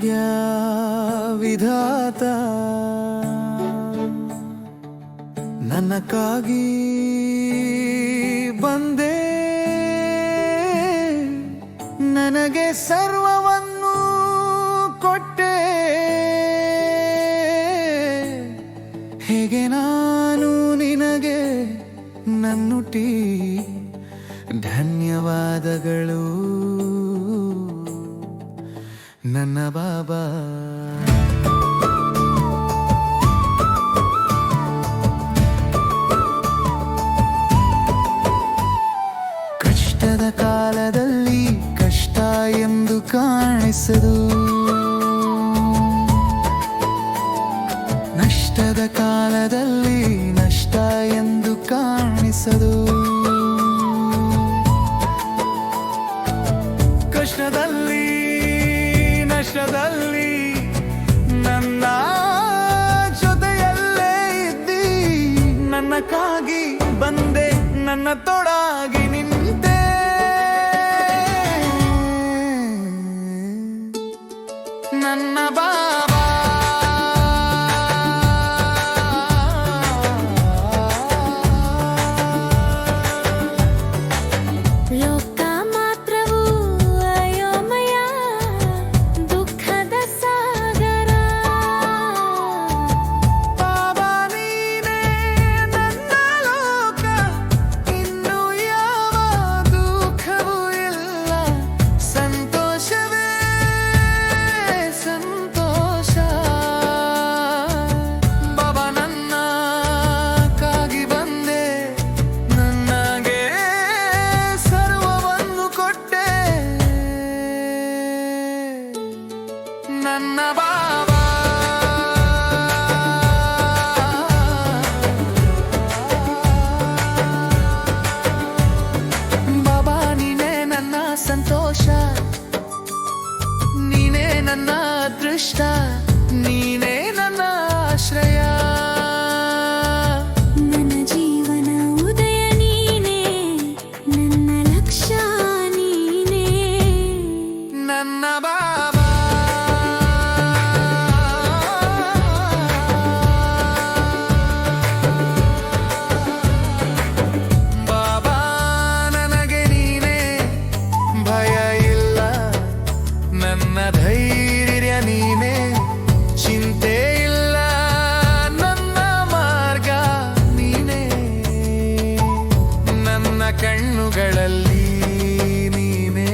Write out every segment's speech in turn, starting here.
ಆದ್ಯ ವಿಧಾತ. ಕಾಗಿ ಬಂದೆ ನನಗೆ ಸರ್ವವನ್ನು ಕೊಟ್ಟೆ. ಹೇಗೆ ನಾನು ನಿನಗೆ ನನ್ನುಟಿ ಧನ್ಯವಾದಗಳು. ನನ್ನ ಬಾಬಾ. ಕಷ್ಟದ ಕಾಲದಲ್ಲಿ ಕಷ್ಟ ಎಂದು ಕಾಣಿಸದು. ನಷ್ಟದ ಕಾಲದಲ್ಲಿ ನಷ್ಟ ಎಂದು ಕಾಣಿಸದು. ಕಷ್ಟದಲ್ಲಿ ನಿಮಿಷದಲ್ಲಿ ನನ್ನ ಜೊತೆಯಲ್ಲೇ ನನ್ನ ಕಾಗಿ ಬಂದೆ ನನ್ನ ತೊಡಾಗಿ ನನ್ನ ಅದೃಷ್ಟ ಕಣ್ಣುಗಳಲ್ಲಿ ನೀನೇ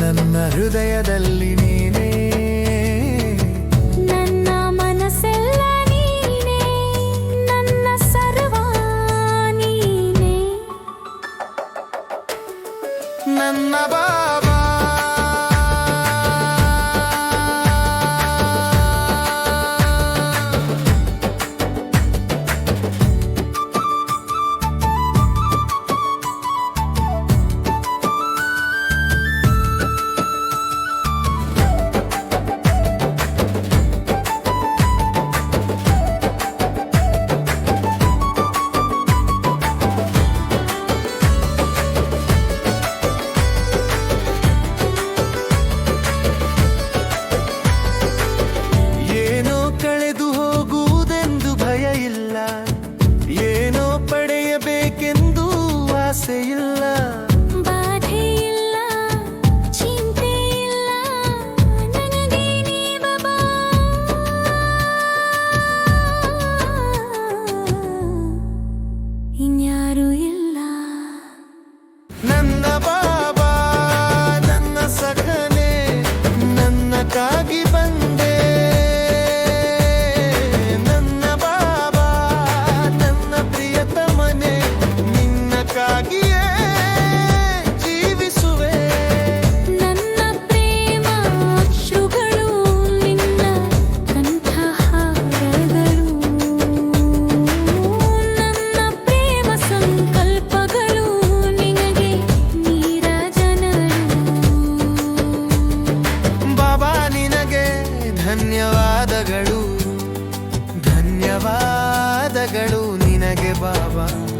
ನನ್ನ ಹೃದಯದಲ್ಲಿ Nem levava.